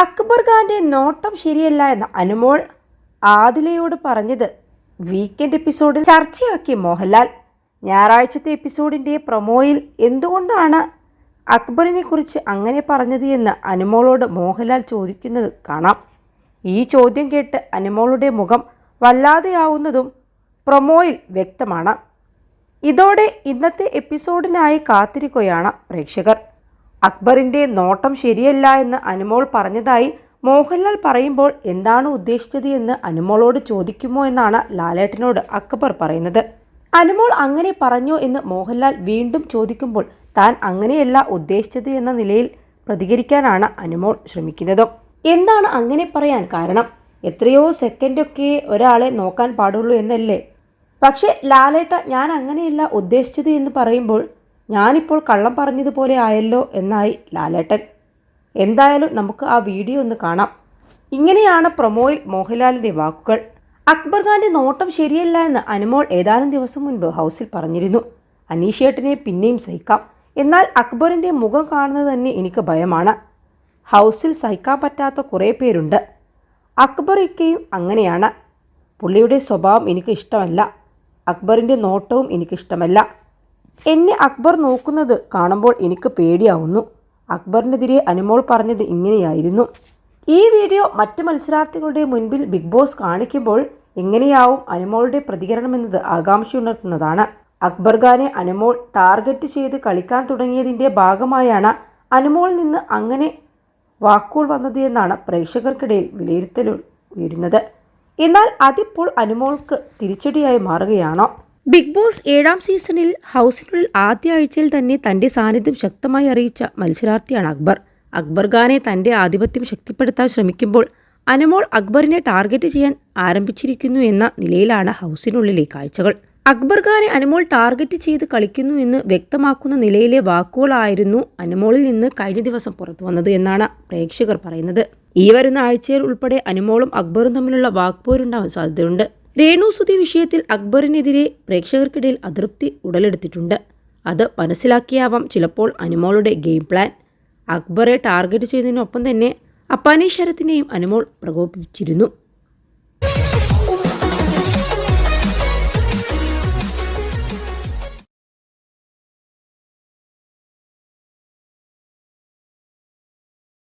അക്ബർ ഖാന്റെ നോട്ടം ശരിയല്ല എന്ന അനുമോൾ ആദിലയോട് പറഞ്ഞത് വീക്കെൻഡ് എപ്പിസോഡിൽ ചർച്ചയാക്കി മോഹൻലാൽ. ഞായറാഴ്ചത്തെ എപ്പിസോഡിന്റെ പ്രൊമോയിൽ എന്തുകൊണ്ടാണ് അക്ബറിനെ കുറിച്ച് അങ്ങനെ പറഞ്ഞത് എന്ന് അനുമോളോട് മോഹൻലാൽ ചോദിക്കുന്നത് കാണാം. ഈ ചോദ്യം കേട്ട് അനുമോളുടെ മുഖം വല്ലാതെയാവുന്നതും പ്രൊമോയിൽ വ്യക്തമാണ്. ഇതോടെ ഇന്നത്തെ എപ്പിസോഡിനായി കാത്തിരിക്കുകയാണ് പ്രേക്ഷകർ. അക്ബറിന്റെ നോട്ടം ശരിയല്ല എന്ന് അനുമോൾ പറഞ്ഞതായി മോഹൻലാൽ പറയുമ്പോൾ എന്താണ് ഉദ്ദേശിച്ചത് എന്ന് അനുമോളോട് ചോദിക്കുമോ എന്നാണ് ലാലേട്ടനോട് അക്ബർ പറയുന്നത്. അനുമോൾ അങ്ങനെ പറഞ്ഞോ എന്ന് മോഹൻലാൽ വീണ്ടും ചോദിക്കുമ്പോൾ താൻ അങ്ങനെയല്ല ഉദ്ദേശിച്ചത് എന്ന നിലയിൽ പ്രതികരിക്കാനാണ് അനുമോൾ ശ്രമിക്കുന്നത്. എന്താണ് അങ്ങനെ പറയാൻ കാരണം? എത്രയോ സെക്കൻഡൊക്കെ ഒരാളെ നോക്കാൻ പാടുള്ളൂ എന്നല്ലേ? പക്ഷേ ലാലേട്ട ഞാൻ അങ്ങനെയല്ല ഉദ്ദേശിച്ചത് എന്ന് പറയുമ്പോൾ ഞാനിപ്പോൾ കള്ളം പറഞ്ഞതുപോലെ ആയല്ലോ എന്നായി ലാലേട്ടൻ. എന്തായാലും നമുക്ക് ആ വീഡിയോ ഒന്ന് കാണാം. ഇങ്ങനെയാണ് പ്രൊമോയിൽ മോഹൻലാലിന്റെ വാക്കുകൾ. അക്ബർ ഖാന്റെ നോട്ടം ശരിയല്ല എന്ന് അനുമോൾ ഏതാനും ദിവസം മുൻപ് ഹൗസിൽ പറഞ്ഞിരുന്നു. അനീഷേട്ടനെ പിന്നെയും സഹിക്കാം. എന്നാൽ അക്ബറിന്റെ മുഖം കാണുന്നത് തന്നെ എനിക്ക് ഭയമാണ്. ഹൗസിൽ സഹിക്കാൻ പറ്റാത്ത കുറേ പേരുണ്ട്. അക്ബർ അങ്ങനെയാണ്. പുള്ളിയുടെ സ്വഭാവം എനിക്ക് ഇഷ്ടമല്ല. അക്ബറിന്റെ നോട്ടവും എനിക്കിഷ്ടമല്ല. എന്നെ അക്ബർ നോക്കുന്നത് കാണുമ്പോൾ എനിക്ക് പേടിയാവുന്നു. അക്ബറിനെതിരെ അനുമോൾ പറഞ്ഞത് ഇങ്ങനെയായിരുന്നു. ഈ വീഡിയോ മറ്റ് മത്സരാർത്ഥികളുടെ മുൻപിൽ ബിഗ് ബോസ് കാണിക്കുമ്പോൾ എങ്ങനെയാവും അനുമോളുടെ പ്രതികരണമെന്നത് ആകാംക്ഷയുണർത്തുന്നതാണ്. അക്ബർ ഖാനെ അനുമോൾ ടാർഗറ്റ് ചെയ്ത് കളിക്കാൻ തുടങ്ങിയതിന്റെ ഭാഗമായാണ് അനുമോളിൽ നിന്ന് അങ്ങനെ വാക്കുകൾ വന്നത് എന്നാണ് പ്രേക്ഷകർക്കിടയിൽ വിലയിരുത്തൽ ഉയരുന്നത്. എന്നാൽ അതിപ്പോൾ അനുമോൾക്ക് തിരിച്ചടിയായി മാറുകയാണോ? ബിഗ് ബോസ് ഏഴാം സീസണിൽ ഹൗസിനുള്ളിൽ ആദ്യ ആഴ്ചയിൽ തന്നെ തന്റെ സാന്നിധ്യം ശക്തമായി അറിയിച്ച മത്സരാർത്ഥിയാണ് അക്ബർ. അക്ബർ ഖാനെ തന്റെ ആധിപത്യം ശക്തിപ്പെടുത്താൻ ശ്രമിക്കുമ്പോൾ അനമോൾ അക്ബറിനെ ടാർഗറ്റ് ചെയ്യാൻ ആരംഭിച്ചിരിക്കുന്നു എന്ന നിലയിലാണ് ഹൗസിനുള്ളിലെ കാഴ്ചകൾ. അക്ബർ ഖാനെ അനമോൾ ടാർഗറ്റ് ചെയ്ത് കളിക്കുന്നു എന്ന് വ്യക്തമാക്കുന്ന നിലയിലെ വാക്കുകളായിരുന്നു അനമോളിൽ നിന്ന് കഴിഞ്ഞ ദിവസം പുറത്തു വന്നത് എന്നാണ് പ്രേക്ഷകർ പറയുന്നത്. ഈ വരുന്ന ആഴ്ചയിൽ ഉൾപ്പെടെ അനുമോളും അക്ബറും തമ്മിലുള്ള വാക്പോരുണ്ടാവാൻ സാധ്യതയുണ്ട്. രേണു സുധി വിഷയത്തിൽ അക്ബറിനെതിരെ പ്രേക്ഷകർക്കിടയിൽ അതൃപ്തി ഉടലെടുത്തിട്ടുണ്ട്. അത് മനസ്സിലാക്കിയാവാം ചിലപ്പോൾ അനുമോളുടെ ഗെയിം പ്ലാൻ. അക്ബറെ ടാർഗറ്റ് ചെയ്തതിനൊപ്പം തന്നെ അപ്പാനി ശരത്തിനെയും അനുമോൾ പ്രകോപിപ്പിച്ചിരുന്നു.